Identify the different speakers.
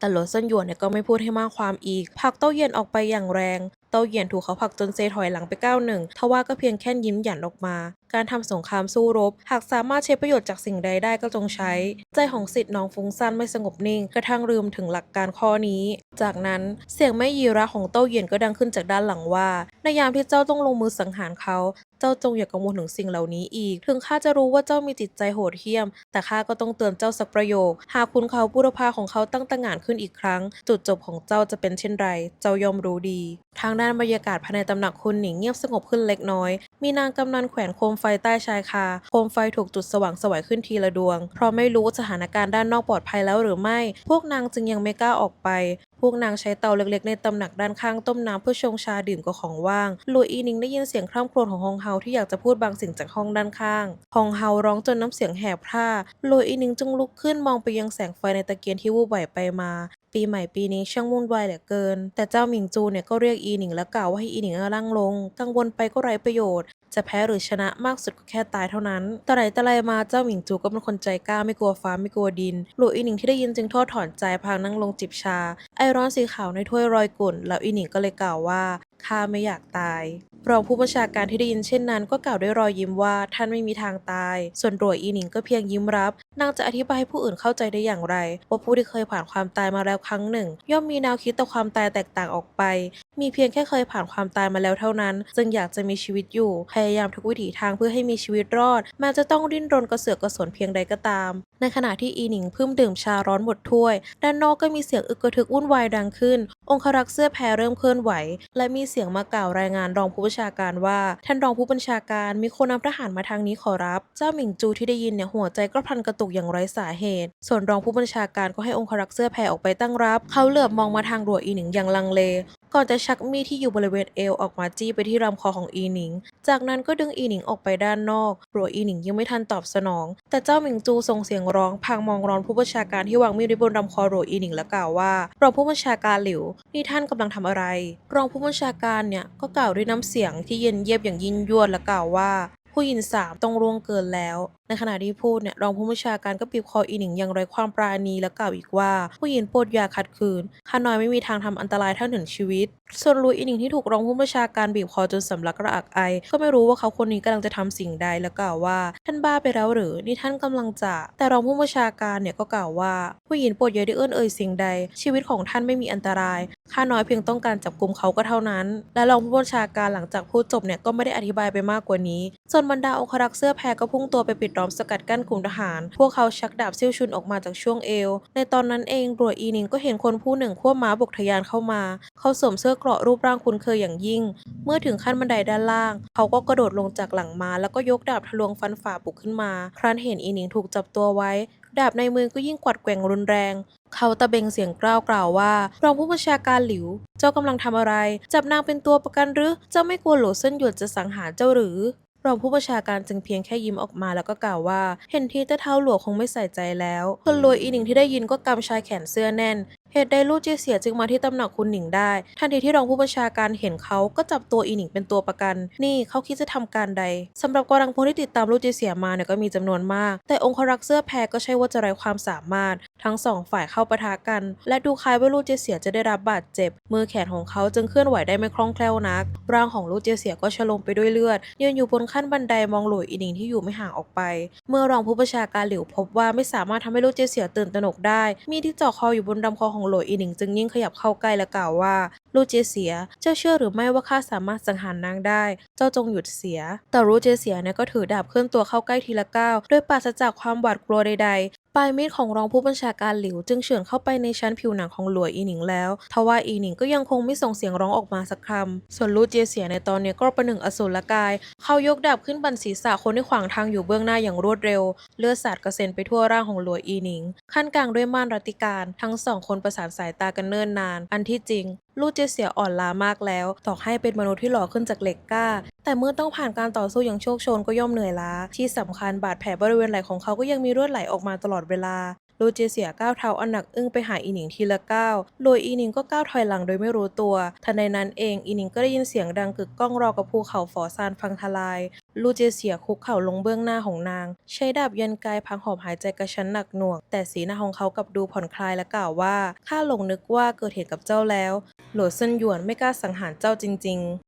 Speaker 1: แต่หลวเซินหยวนเนี่ยก็ไม่พูดให้มากความอีกผลักเต้าเย็นออกไปอย่างแรง เต้าเย็นถูกเขาผลักจนเซถอยหลังไปก้าวหนึ่งทว่าก็เพียงแค่ยิ้มหยันออกมา การทำสงครามสู้รบ หากสามารถใช้ประโยชน์จากสิ่งใดได้ก็จงใช้ ใจของสิทธิ์น้องฟุ้งซ่านไม่สงบนิ่ง กระทั่งลืมถึงหลักการข้อนี้ จากนั้นเสียงแม่ยีระของเต้าเย็นก็ดังขึ้นจากด้านหลังว่า ในยามที่เจ้าต้องลงมือสังหารเขาเจ้าจงอย่ากังวลถึงสิ่งเหล่านี้อีก ถึงข้าจะรู้ว่าเจ้ามีจิตใจโหดเหี้ยม แต่ข้าก็ต้องเตือนเจ้าสักประโยค หากคุณเขาบุรพาของเขาตั้งตระหง่านขึ้นอีกครั้ง จุดจบของเจ้าจะเป็นเช่นไร เจ้าย่อมรู้ดี ทางด้านบรรยากาศภายในตำหนักคุณหนิงเงียบสงบขึ้นเล็กน้อย มีนางกำนันแขวนโคมไฟใต้ชายคา โคมไฟถูกจุดสว่างสวยขึ้นทีละดวง เพราะไม่รู้ว่าสถานการณ์ด้านนอกปลอดภัยแล้วหรือไม่ พวกนางจึงยังไม่กล้าออกไป พวกนางใช้เตาเล็กๆ ในตำหนักด้านข้างต้มน้ำเพื่อชงชาดื่มกับของว่าง ลุยอีนิงได้ยินเสียงคร่ำครวญของฮองเฮาที่อยากจะพูดบางสิ่งจากห้องด้านข้าง ฮองเฮาร้องจนน้ำเสียงแหบพร่าลุยอีนิงจึงลุกขึ้นมองไปยังแสงไฟในตะเกียงที่วูบไหวไปมา ปีใหม่ปีนี้ช่างวุ่นวายเหลือเกิน แต่เจ้าหมิงจูเนี่ยก็เรียกอีหนิงและกล่าวว่าให้อีหนิงนั่งลง กังวลไปก็ไร้ประโยชน์ จะแพ้หรือชนะมากสุดก็แค่ตายเท่านั้นแต่ไหนแต่ไรมาเจ้าหมิงจูก็เป็นคนใจกล้าไม่กลัวฟ้าไม่กลัวดิน หลุยอีหนิงที่ได้ยินจึงทอดถอนใจพางนั่งลงจิบชา ไอร้อนสีขาวในถ้วยรอยกุ่น แล้วอีหนิงก็เลยกล่าวว่า ข้าไม่อยากตายรองผู้บัญชาการที่ได้ยินเช่นนั้นก็กล่าวด้วยรอยยิ้มว่าท่านไม่มีทางตาย ส่วนรวยอีหนิงก็เพียงยิ้มรับ นางจะอธิบายให้ผู้อื่นเข้าใจได้อย่างไร ว่าผู้ที่เคยผ่านความตายมาแล้วครั้งหนึ่ง ย่อมมีแนวคิดต่อความตายแตกต่างออกไป มีเพียงแค่เคยผ่านความตายมาแล้วเท่านั้น จึงอยากจะมีชีวิตอยู่ พยายามทุกวิถีทางเพื่อให้มีชีวิตรอดแม้จะต้องดิ้นรนกระเสือกกระสนเพียงใดก็ตาม ในขณะที่อีหนิงเพิ่มดื่มชาร้อนหมดถ้วย ด้านนอกก็มีเสียงอึกกระทึกวุ่นวายดังขึ้น องครักษ์เสื้อแพรเริ่มเคลื่อนไหว และมีเสียงมากล่าวรายงานรองผู้บัญชาการว่า ท่านรองผู้บัญชาการมีคนนำทหารมาทางนี้ขอรับ เจ้าหมิงจูที่ได้ยินเนี่ยหัวใจก็พันกระตุกอย่างไร้สาเหตุ ส่วนรองผู้บัญชาการก็ให้องครักษ์เสื้อแพรออกไปตั้งรับ เขาเหลือบมองมาทางรัวอีหนิงอย่างลังเลก่อนจะชักมีดที่อยู่บริเวณเอวออกมาจี้ไปที่ลำคอของอีหนิง จากนั้นก็ดึงอีหนิงออกไปด้านนอกรัวอีหนิงยังไม่ทันตอบสนอง แต่เจ้าหมิงจูส่งเสียงร้องพางมองรอนผู้บัญชาการที่วางมีดไว้บนลำคอโรอีหนิงและกล่าวว่ารองผู้บัญชาการหลิวนี่ท่านกำลังทำอะไร รองผู้บัญชาการเนี่ยก็กล่าวด้วยน้ำเสียงที่เย็นเยียบอย่างยิ่งยวดและกล่าวว่า ผู้หญิงสามต้องร่วงเกินแล้ว ในขณะที่พูดเนี่ยรองผู้บัญชาการก็บีบคออีหนิงอย่างไร้ความปราณีและกล่าวอีกว่า ผู้หญิงโปรดอย่าขัดขืนข้าน้อยไม่มีทางทำอันตรายท่านถึงชีวิต ส่วนลุยอีหนิงที่ถูกรองผู้บัญชาการบีบคอจนสำลักระอักไอ ก็ไม่รู้ว่าเขาคนนี้กำลังจะทำสิ่งใดและกล่าวว่า ท่านบ้าไปแล้วหรือนี่ท่านกำลังจะ แต่รองผู้บัญชาการเนี่ยก็กล่าวว่า ผู้หญิงโปรดอย่าได้เอื้อนเอ่ยสิ่งใด ชีวิตของท่านไม่มีอันตรายข้าน้อยเพียงต้องการจับกลุ่มเขาก็เท่านั้น และรองผู้บัญชาการหลังจากพูดจบเนี่ยก็ไม่ได้อธิบายไปมากกว่านี้ส่วนบรรดาองครักษ์เสื้อแพรก็พุ่งตัวไปปิดล้อมสกัดกั้นกลุ่มทหาร พวกเขาชักดาบซิ่วชุนออกมาจากช่วงเอว ในตอนนั้นเองรัวอีนิงก็เห็นคนผู้หนึ่งควบม้าบกทะยานเข้ามา เขาสวมเสื้อเกราะรูปร่างคุ้นเคยอย่างยิ่ง เมื่อถึงขั้นบันไดด้านล่าง เขาก็กระโดดลงจากหลังม้าแล้วก็ยกดาบทะลวงฟันฝ่าบุกขึ้นมา ครั้นเห็นอีนิงถูกจับตัวไว้ ดาบในมือก็ยิ่งกวัดแกว่งรุนแรง เขาตะเบงเสียงกล้าวกล่าวว่ารองผู้บัญชาการหลิว เจ้ากำลังทำอะไร จับนางเป็นตัวประกันหรือ เจ้าไม่กลัวโหลเซินหยวนจะสังหารเจ้าหรือ รองผู้ประชาการจึงเพียงแค่ยิ้มออกมาแล้วก็กล่าวว่า เห็นทีเจ้าเท้าหลวงคงไม่ใส่ใจแล้ว คนรวยอีหนิงที่ได้ยินก็กำชายแขนเสื้อแน่น เหตุใดลู่เจียเสียจึงมาที่ตำหนักคุณหนิงได้ ทันทีที่รองผู้บัญชาการเห็นเขาก็จับตัวอีหนิงเป็นตัวประกัน นี่เขาคิดจะทำการใดสำหรับกำลังพลที่ติดตามลู่เจียเสียมาเนี่ยก็มีจำนวนมาก แต่องครักษ์เสื้อแพรก็ใช่ว่าจะไร้ความสามารถ ทั้งสองฝ่ายเข้าปะทะกัน และดูคล้ายว่าลู่เจียเสียจะได้รับบาดเจ็บ มือแขนของเขาจึงเคลื่อนไหวได้ไม่คล่องแคล่วนัก ร่างของลู่เจียเสียก็ชโลมไปด้วยเลือดยืนอยู่บนขั้นบันไดมองหลุยอีหนิงที่อยู่ไม่ห่างออกไป เมื่อรองผู้บัญชาการหลิวพบว่าไม่สามารถทำให้ลู่เจียเสียตื่นตระหนกได้ มีที่จ่อคออยู่บนลำคอของหลุยอีหนิงจึงยิ่งขยับเข้าใกล้และกล่าวว่า ลู่เจเสีย เจ้าเชื่อหรือไม่ว่าข้าสามารถสังหารนางได้ เจ้าจงหยุดเสีย แต่ลู่เจเสียเนี่ยก็ถือดาบเคลื่อนตัวเข้าใกล้ทีละก้าวด้วยปราศจากความหวาดกลัวใดๆ ปลายมีดของรองผู้บัญชาการหลิวจึงเฉือนเข้าไปในชั้นผิวหนังของหลวยอีหนิงแล้ว ทว่าอีหนิงก็ยังคงไม่ส่งเสียงร้องออกมาสักคำ ส่วนลู่เจียเสียในตอนนี้ก็ประหนึ่งอสูรกาย เขายกดาบขึ้นบันศีรษะคนที่ขวางทางอยู่เบื้องหน้าอย่างรวดเร็ว เลือดสาดกระเซ็นไปทั่วร่างของหลวยอีหนิง ขั้นกลางด้วยม่านรัติการ ทั้งสองคนประสานสายตากันเนิ่นนาน อันที่จริงลูเจเสียอ่อนล้ามากแล้ว ต่อให้เป็นมนุษย์ที่หล่อขึ้นจากเหล็กกล้า แต่เมื่อต้องผ่านการต่อสู้อย่างโชคโชนก็ย่อมเหนื่อยล้า ที่สำคัญบาดแผลบริเวณไหล่ของเขาก็ยังมีเลือดไหลออกมาตลอดเวลาลูเจเซียก้าวเท้าอันหนักอึ้งไปหาอีหนิงทีละก้าวโดยอีหนิงก็ก้าวถอยหลังโดยไม่รู้ตัว ทันใดนั้นเองอีหนิงก็ได้ยินเสียงดังกึกก้องราวกับภูเขาฝอซานพังทลาย ลูเจเซียคุกเข่าลงเบื้องหน้าของนาง ใช้ดาบย็นกายพังหอบหายใจกระชั้นหนักหน่วง แต่สีหน้าของเขากลับดูผ่อนคลายและกล่าวว่า ข้าหลงนึกว่าเกิดเหตุกับเจ้าแล้ว โหลเซินหยวนไม่กล้าสังหารเจ้าจริง ๆ